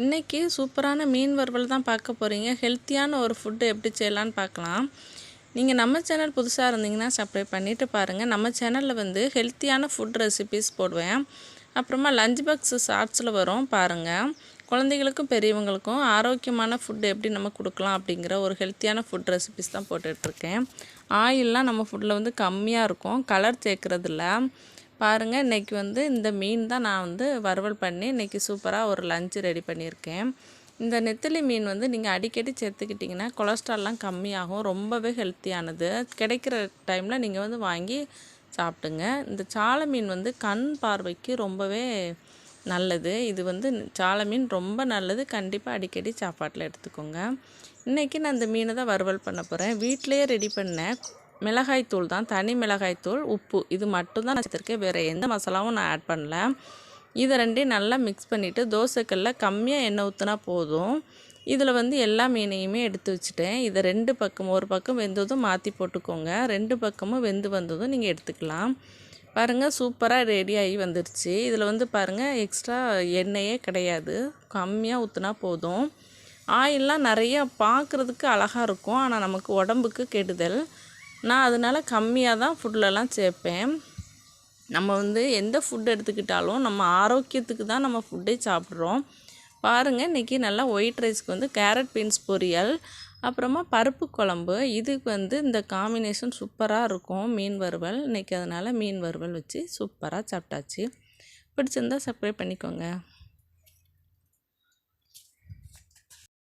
இன்றைக்கி சூப்பரான மீன் வறுவல் தான் பார்க்க போகிறீங்க ஹெல்த்தியான ஒரு ஃபுட்டு எப்படி செய்யலான்னு பார்க்கலாம். நீங்கள் நம்ம சேனல் புதுசாக இருந்தீங்கன்னா சப்ஸ்கிரைப் பண்ணிவிட்டு பாருங்கள் நம்ம சேனலில் வந்து ஹெல்த்தியான ஃபுட் ரெசிபீஸ் போடுவேன். அப்புறமா லஞ்ச் பாக்ஸ் ஷார்ட்ஸில் வரும் பாருங்கள் குழந்தைகளுக்கும் பெரியவங்களுக்கும் ஆரோக்கியமான ஃபுட் எப்படி நம்ம கொடுக்கலாம் அப்படிங்கிற ஒரு ஹெல்த்தியான ஃபுட் ரெசிபிஸ் தான் போட்டுட்ருக்கேன் ஆயிலெலாம் நம்ம ஃபுட்டில் வந்து கம்மியாக இருக்கும். கலர் சேர்க்குறதில்ல. பாருங்கள் இன்றைக்கி வந்து இந்த மீன் தான் நான் வந்து வறுவல் பண்ணி இன்றைக்கி சூப்பராக ஒரு லஞ்சு ரெடி பண்ணியிருக்கேன். இந்த நெத்திலி மீன் வந்து நீங்கள் அடிக்கடி சேர்த்துக்கிட்டிங்கன்னா கொலஸ்ட்ரால்லாம் கம்மியாகும் ரொம்பவே ஹெல்த்தியானது கிடைக்கிற டைமில் நீங்கள் வந்து வாங்கி சாப்பிட்டுங்க இந்த சாலை மீன் வந்து கண் பார்வைக்கு ரொம்பவே நல்லது. இது வந்து சாலை மீன் ரொம்ப நல்லது. கண்டிப்பாக அடிக்கடி சாப்பாட்டில் எடுத்துக்கோங்க. இன்றைக்கி நான் இந்த மீனை தான் வறுவல் பண்ண போகிறேன் வீட்டிலையே ரெடி பண்ணேன் மிளகாய்த்தூள் தான் தனி மிளகாய்த்தூள் உப்பு. இது மட்டும்தான் நான் சேர்த்துருக்கேன். வேறு எந்த மசாலாவும் நான் ஆட் பண்ணல. இதை ரெண்டையும் நல்லா மிக்ஸ் பண்ணிவிட்டு தோசைக்கல்ல கம்மியாக எண்ணெய் ஊற்றினா போதும். இதில் வந்து எல்லா மீனையுமே எடுத்து வச்சுட்டேன். இதை ரெண்டு பக்கம் ஒரு பக்கம் வெந்ததும் மாற்றி போட்டுக்கோங்க. ரெண்டு பக்கமும் வெந்து வந்ததும் நீங்கள் எடுத்துக்கலாம். பாருங்கள் சூப்பராக ரெடி ஆகி வந்துடுச்சு இதில் வந்து பாருங்கள் எக்ஸ்ட்ரா எண்ணெயே கிடையாது. கம்மியாக ஊற்றினா போதும். ஆயிலெலாம் நிறையா பார்க்குறதுக்கு அழகாக இருக்கும். ஆனால் நமக்கு உடம்புக்கு கெடுதல். நான் அதனால் கம்மியாக தான் ஃபுட்லலாம் சேர்ப்பேன். நம்ம வந்து எந்த ஃபுட் எடுத்துக்கிட்டாலும் நம்ம ஆரோக்கியத்துக்கு தான் நம்ம ஃபுட்டே சாப்பிட்றோம். பாருங்கள் இன்றைக்கி நல்லா ஒயிட் ரைஸ்க்கு வந்து கேரட் பீன்ஸ் பொரியல் அப்புறமா பருப்பு குழம்பு. இதுக்கு வந்து இந்த காம்பினேஷன் சூப்பராக இருக்கும். மீன் வறுவல். இன்றைக்கி அதனால் மீன் வறுவல் வச்சு சூப்பராக சாப்பிட்டாச்சு. பிடிச்சிருந்தா சப்ஸ்கிரைப் பண்ணிக்கோங்க.